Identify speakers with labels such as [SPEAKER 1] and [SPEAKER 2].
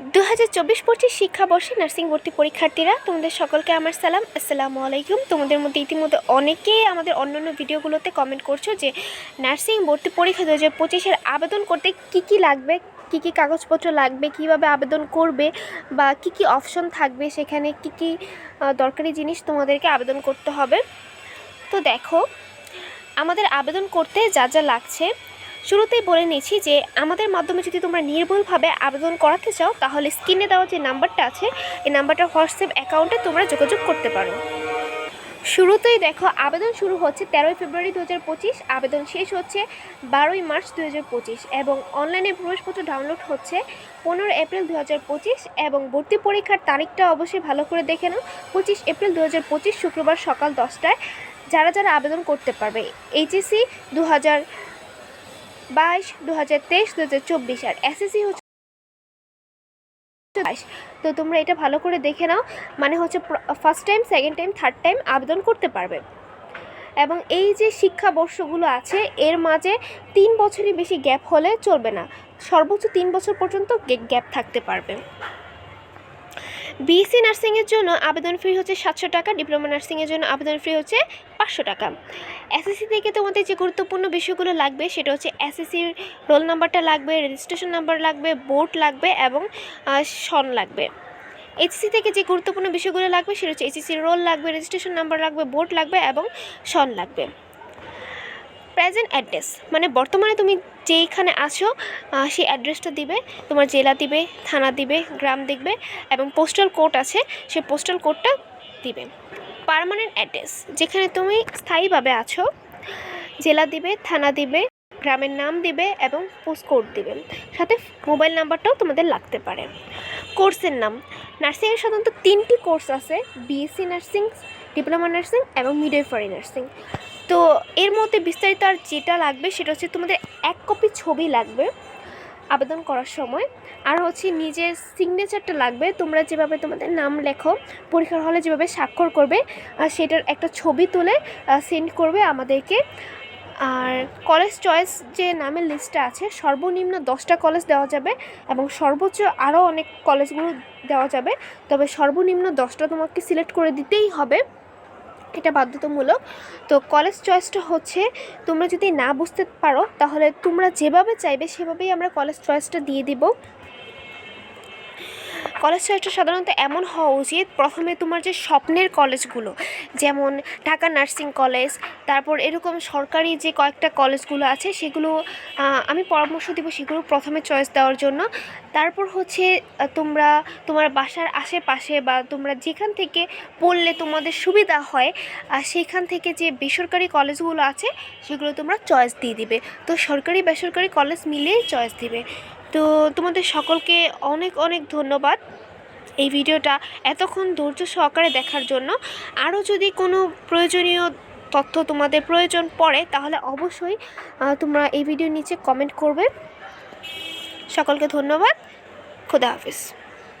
[SPEAKER 1] দু হাজার চব্বিশ পঁচিশ শিক্ষাবর্ষে নার্সিং ভর্তি পরীক্ষার্থীরা, তোমাদের সকলকে আমার সালাম। আসসালামু আলাইকুম। তোমাদের মধ্যে ইতিমধ্যে অনেকেই আমাদের অন্যান্য ভিডিওগুলোতে কমেন্ট করছ যে নার্সিং ভর্তি পরীক্ষা দু হাজার পঁচিশের আবেদন করতে কী কী লাগবে, কী কী কাগজপত্র লাগবে, কীভাবে আবেদন করবে, বা কী কী অপশন থাকবে, সেখানে কী কী দরকারি জিনিস তোমাদেরকে আবেদন করতে হবে। তো দেখো, আমাদের আবেদন করতে যা যা লাগছে শুরুতেই বলে নিয়েছি যে, আমাদের মাধ্যমে যদি তোমরা নির্ভুলভাবে আবেদন করাতে চাও, তাহলে স্ক্রিনে দেওয়া যে নাম্বারটা আছে, এই নাম্বারটা হোয়াটসঅ্যাপ অ্যাকাউন্টে তোমরা যোগাযোগ করতে পারো। শুরুতেই দেখো, আবেদন শুরু হচ্ছে তেরোই ফেব্রুয়ারি দু হাজার পঁচিশ, আবেদন শেষ হচ্ছে বারোই মার্চ দু হাজার পঁচিশ এবং অনলাইনে প্রবেশপত্র ডাউনলোড হচ্ছে পনেরো এপ্রিল দু হাজার পঁচিশ এবং ভর্তি পরীক্ষার তারিখটা অবশ্যই ভালো করে দেখে নাও। পঁচিশ এপ্রিল দু হাজার পঁচিশ শুক্রবার সকাল দশটায় যারা যারা আবেদন করতে পারবে, এইচএসসি দু বাইশ দু হাজার তেইশ দু হাজার চব্বিশ আর এসএসসি হচ্ছে তো তোমরা এটা ভালো করে দেখে নাও মানে হচ্ছে first time second time third time আবেদন করতে পারবে। এবং এই যে শিক্ষাবর্ষগুলো আছে, এর মাঝে তিন বছরই বেশি গ্যাপ হলে চলবে না। সর্বোচ্চ তিন বছর পর্যন্ত গ্যাপ থাকতে পারবে। বিএসসি নার্সিংয়ের জন্য আবেদন ফি হচ্ছে সাতশো টাকা, ডিপ্লোমা নার্সিংয়ের জন্য আবেদন ফি হচ্ছে পাঁচশো টাকা। এসএসসি থেকে তোমাদের যে গুরুত্বপূর্ণ বিষয়গুলো লাগবে সেটা হচ্ছে এসএসসির রোল নাম্বারটা লাগবে রেজিস্ট্রেশন নাম্বার লাগবে বোর্ড লাগবে এবং সন লাগবে। এইচসি থেকে যে গুরুত্বপূর্ণ বিষয়গুলো লাগবে সেটা হচ্ছে এইচএসির রোল লাগবে রেজিস্ট্রেশন নাম্বার লাগবে বোর্ড লাগবে এবং সন লাগবে। প্রেজেন্ট অ্যাড্রেস মানে বর্তমানে তুমি যেইখানে আছো সেই অ্যাড্রেসটা দিবে, তোমার জেলা দিবে, থানা দিবে, গ্রাম দিবে এবং পোস্টাল কোড আছে, সেই পোস্টাল কোডটা দিবে। পার্মানেন্ট অ্যাড্রেস যেখানে তুমি স্থায়ীভাবে আছো, জেলা দিবে, থানা দিবে, গ্রামের নাম দিবে এবং পোস্ট কোড দিবে। সাথে মোবাইল নাম্বারটাও তোমাদের লাগতে পারে। কোর্সের নাম নার্সিংয়ের সাধারণত তিনটি কোর্স আছে বিএসসি নার্সিং ডিপ্লোমা নার্সিং এবং মিডওয়াইফারি নার্সিং তো এর মধ্যে বিস্তারিত আর যেটা লাগবে সেটা হচ্ছে তোমাদের এক কপি ছবি লাগবে আবেদন করার সময়। আর হচ্ছে নিজের সিগনেচারটা লাগবে। তোমরা যেভাবে তোমাদের নাম লেখো, পরীক্ষার হলে যেভাবে স্বাক্ষর করবে আর সেটার একটা ছবি তুলে সেন্ড করবে আমাদেরকে। আর কলেজ চয়েস যে নামের লিস্টটা আছে, সর্বনিম্ন দশটা কলেজ দেওয়া যাবে এবং সর্বোচ্চ আরও অনেক কলেজগুলো দেওয়া যাবে। তবে সর্বনিম্ন দশটা তোমাকে সিলেক্ট করে দিতেই হবে। এটা বাধ্যতামূলক। তো কলেজ চয়েসটা হচ্ছে, তোমরা যদি না বুঝতে পারো, তাহলে তোমরা যেভাবে চাইবে সেভাবেই আমরা কলেজ চয়েসটা দিয়ে দিব। কলেজ চয়েসটা সাধারণত এমন হওয়া উচিত, প্রথমে তোমার যে স্বপ্নের কলেজগুলো, যেমন ঢাকা নার্সিং কলেজ, তারপর এরকম সরকারি যে কয়েকটা কলেজগুলো আছে, সেগুলো আমি পরামর্শ দিব সেগুলো প্রথমে চয়েস দেওয়ার জন্য। তারপর হচ্ছে তোমরা, তোমার বাসার আশেপাশে বা তোমরা যেখান থেকে পড়লে তোমাদের সুবিধা হয় আর সেখান থেকে যে বেসরকারি কলেজগুলো আছে, সেগুলো তোমরা চয়েস দিয়ে দিবে। তো সরকারি বেসরকারি কলেজ মিলিয়ে চয়েস দিবে। তো তোমাদের সকলকে অনেক অনেক ধন্যবাদ এই ভিডিওটা এতক্ষণ ধৈর্য সহকারে দেখার জন্য। আরও যদি কোনো প্রয়োজনীয় তথ্য তোমাদের প্রয়োজন পড়ে, তাহলে অবশ্যই তোমরা এই ভিডিও নিচে কমেন্ট করবে। সকলকে ধন্যবাদ। খুদা হাফিজ।